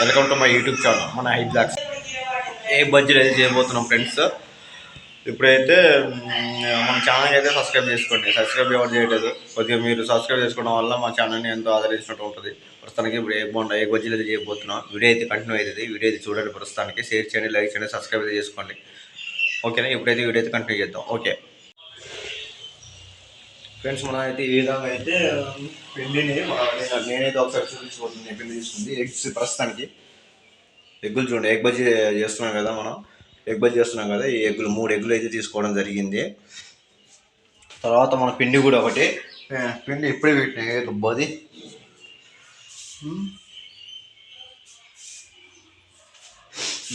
Welcome to my YouTube channel మన I blogs ఏ budget అయితే చేయబోతున్నాం ఫ్రెండ్స్? ఇప్పుడైతే మన ఛానల్ అయితే సబ్స్క్రైబ్ చేసుకోండి. సబ్స్క్రైబ్ ఎవరు చేయలేదు కొద్దిగా మీరు సబ్స్క్రైబ్ చేసుకోవడం వల్ల మా ఛానల్ని ఎంతో ఆదరించినట్టు ఉంటుంది. ప్రస్తుతానికి ఇప్పుడు ఏ బాగుండా ఏ బడ్జెట్ అయితే చేయబోతున్నాం వీడియో అయితే కంటిన్యూ అవుతుంది వీడియో అయితే చూడండి ప్రస్తుతానికి. షేర్ చేయండి లైక్ చేయండి సబ్స్క్రైబ్ అయితే చేసుకోండి. ఓకేనా? ఇప్పుడైతే వీడియో అయితే కంటిన్యూ చేద్దాం. ఓకే. ఫ్రెండ్స్ మనం అయితే ఈ విధంగా అయితే పిండిని మన- నేనైతే ఒకసారి చూపించబోతుంది పిండి తీసుకుంది ఎగ్స్ ప్రస్తుతానికి. ఎగ్గులు చూడండి ఎగ్ బజ్జీ చేస్తున్నాం కదా మనం. ఎగ్ బజ్జీ చేస్తున్నాం కదా ఈ ఎగ్గులు మూడు ఎగ్గులు అయితే తీసుకోవడం జరిగింది. తర్వాత మన పిండి కూడా ఒకటి. పిండి ఇప్పుడే పెట్టిన దుబ్బది?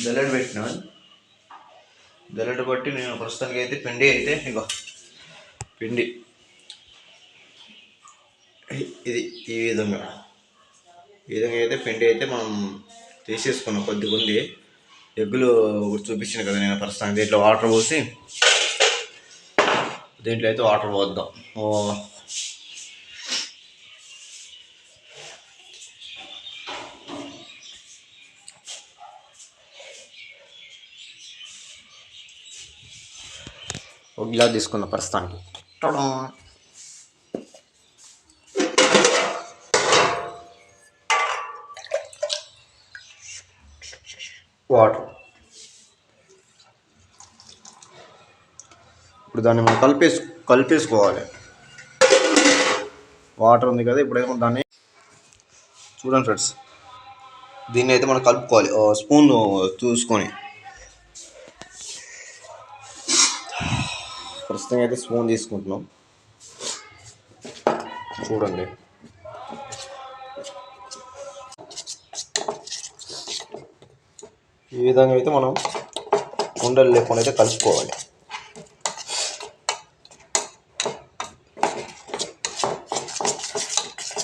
జల్లెడ పెట్టినా? జల్లెడ బట్టి నేను ప్రస్తుతానికి అయితే పిండి అయితే ఇగో పిండి. ఇది ఈ విధంగా. ఈ విధంగా అయితే పిండి అయితే మనం తీసేసుకున్నాం. కొద్దిగా ఉంది ఎగ్గులు ఒకటి చూపించాను కదా నేను ప్రస్తుతానికి. దీంట్లో వాటర్ పోసి దీంట్లో అయితే వాటర్ పోద్దాం. ఓ. ఒక గిలాస్ తీసుకున్న ప్రస్తుతానికి. వాటర్. ఇప్పుడు దాన్ని మనం కలిపేసు కలిపేసుకోవాలి. వాటర్ ఉంది కదా ఇప్పుడేమో దాన్ని చూడండి ఫ్రెండ్స్. దీన్ని అయితే మనం కలుపుకోవాలి. స్పూన్ చూసుకొని. ప్రస్తుతం అయితే స్పూన్ తీసుకుంటున్నాం. చూడండి. ఈ విధంగా అయితే మనం ఉండలు లేకుండా అయితే కలుపుకోవాలి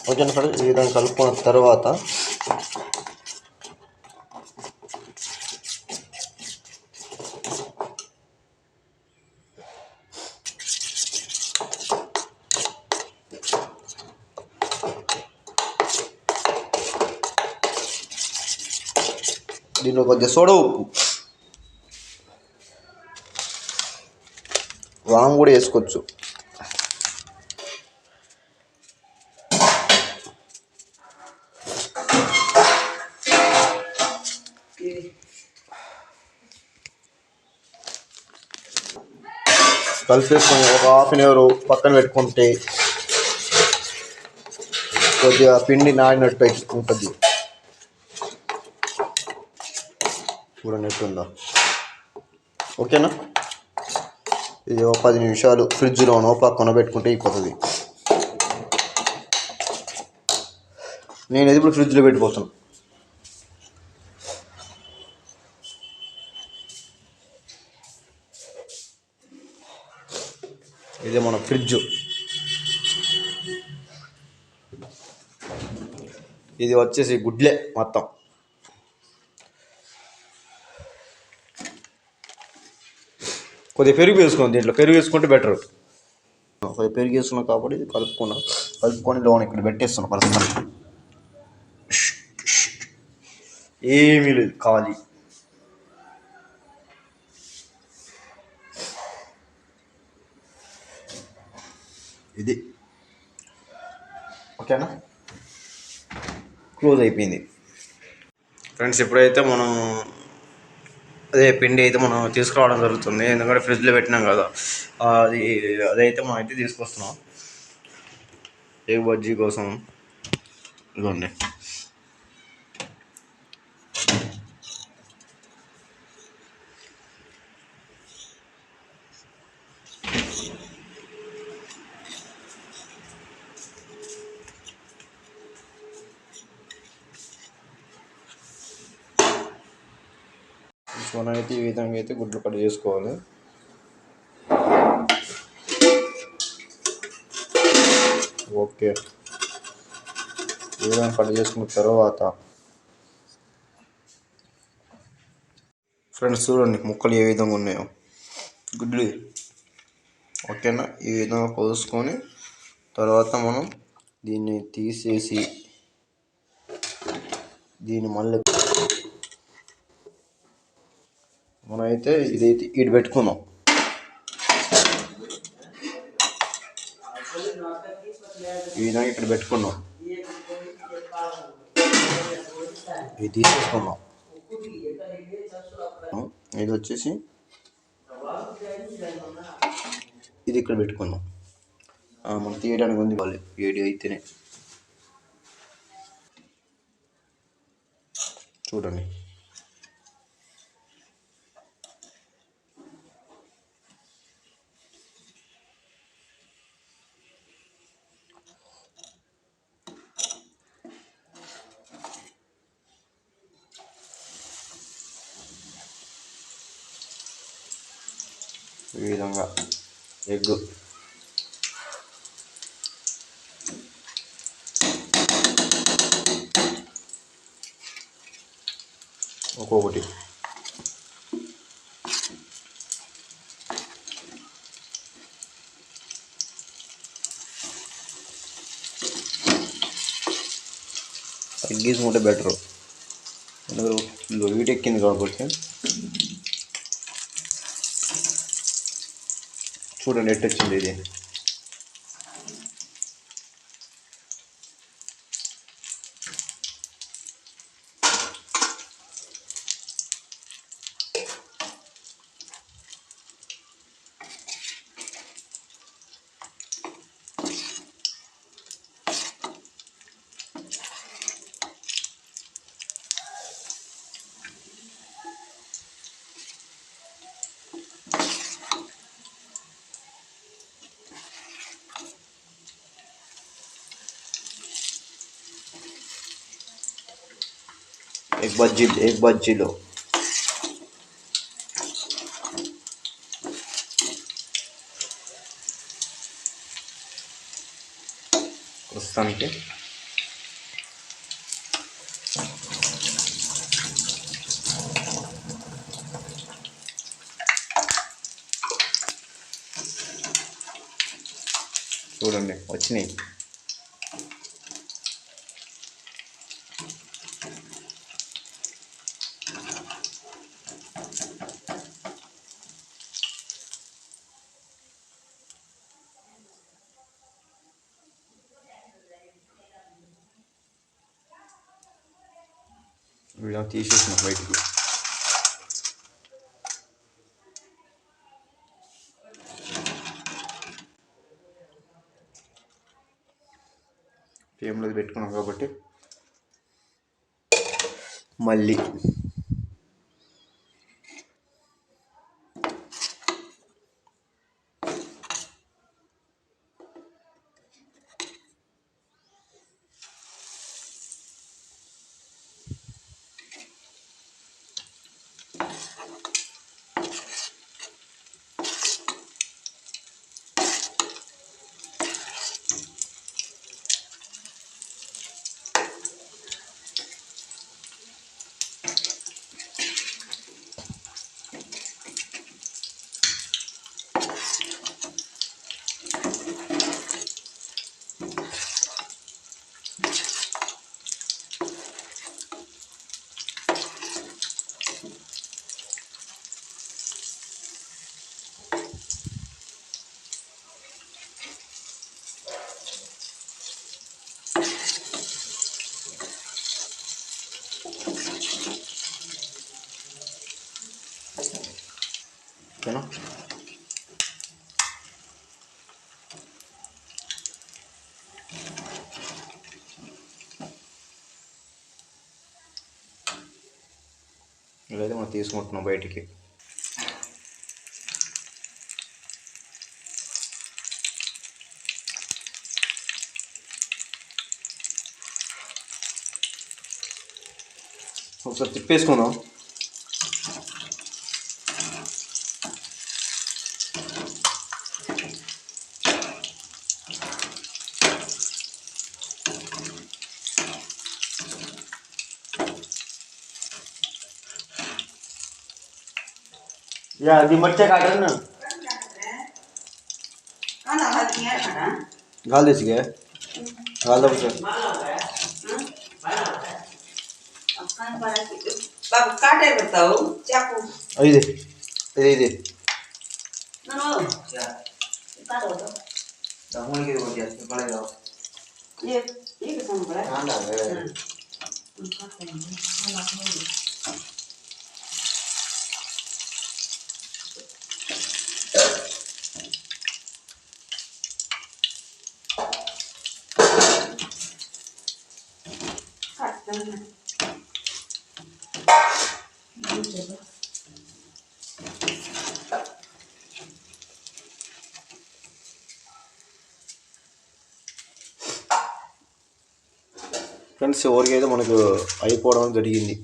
ఓకే ఫ్రెండ్స్ ఈ విధంగా కలుపుకున్న తర్వాత దీనిలో కొద్దిగా సోడా ఉప్పు. వాము కూడా వేసుకోవచ్చు. కలిపేసుకొని ఒక హాఫ్ అన్ అవర్ పక్కన పెట్టుకుంటే కొద్దిగా పిండి నాడినట్టు ఉంటుంది. చూడండి ఎట్లుందో ఓకేనా? ఇది ఒక పది నిమిషాలు ఫ్రిడ్జ్లోనో పక్కన పెట్టుకుంటే అయిపోతుంది. నేను ఇది ఇప్పుడు ఫ్రిడ్జ్లో పెట్టిపోతున్నాను ఇది మన ఫ్రిడ్జ్. ఇది వచ్చేసి గుడ్లే మొత్తం. కొద్దిగా పెరుగు వేసుకోండి దీంట్లో. పెరుగు వేసుకుంటే బెటర్ కొద్దిగా పెరుగు వేసుకున్నాం కాబట్టి ఇది కలుపుకున్నాం. కలుపుకొని లోన్ ఇక్కడ పెట్టేస్తున్నాం పర్సనల్ ఏమీ లేదు ఖాళీ. ఇది. ఓకేనా? క్లోజ్ అయిపోయింది. ఫ్రెండ్స్ ఎప్పుడైతే మనం అదే పిండి అయితే మనం తీసుకురావడం జరుగుతుంది. ఎందుకంటే ఫ్రిడ్జ్లో పెట్టినాం కదా. అది అదైతే మనం అయితే తీసుకొస్తున్నాం. ఏ బజ్జీ కోసం. ఇదిగోండి. మనం అయితే ఈ విధంగా అయితే గుడ్లు కట్ చేసుకోవాలి. ఓకే. ఈ విధంగా కట్ చేసుకున్న తర్వాత ఫ్రెండ్స్ చూడండి ముక్కలు ఏ విధంగా ఉన్నాయో. గుడ్లు. ఓకేనా? ఈ విధంగా కోసుకొని తర్వాత మనం దీన్ని తీసేసి దీన్ని మళ్ళీ మనం అయితే ఇదైతే ఇటు పెట్టుకుందాం. ఈ విధంగా ఇక్కడ పెట్టుకున్నాం ఇది తీసేసుకుందాం. ఇది వచ్చేసి ఇది ఇక్కడ పెట్టుకుందాం. మనం తీయడానికి ఉంది వాళ్ళు ఏడి అయితేనే. చూడండి. ఈ విధంగా ఎగ్. ఒక్కొక్కటి. తగ్గించుకుంటే బెటరు. ఎందుకు వీటెక్కింది కాబట్టి చూడండి ఎట్టు వచ్చింది ఇది. ఎగ్ బజ్జీ ఎగ్ బజ్జీలో ప్రస్తుతానికి చూడండి వచ్చినాయి వీళ్ళ తీసేసిన బయటికి ఫ్లేమ్లో పెట్టుకున్నాం కాబట్టి మళ్ళీ ఓకేనా ఇలాగైతే మనం తీసుకుంటున్నాం బయటికి. ఒకసారి తిప్పేసుకుందాం. या आधी मरचे काटन ना। खाना खाती है खाना? गाल दे सके गाल दो बच्चे बाबू काटे बताओ चाकू अरे दे अरे दे। ना ना काटो तो दामों के बोल दिया तो बड़ा जाओ। ये ये किसान बड़ा हाँ? ना ఫ్రెండ్స్ ఎవరికైతే మనకు అయిపోవడం జరిగింది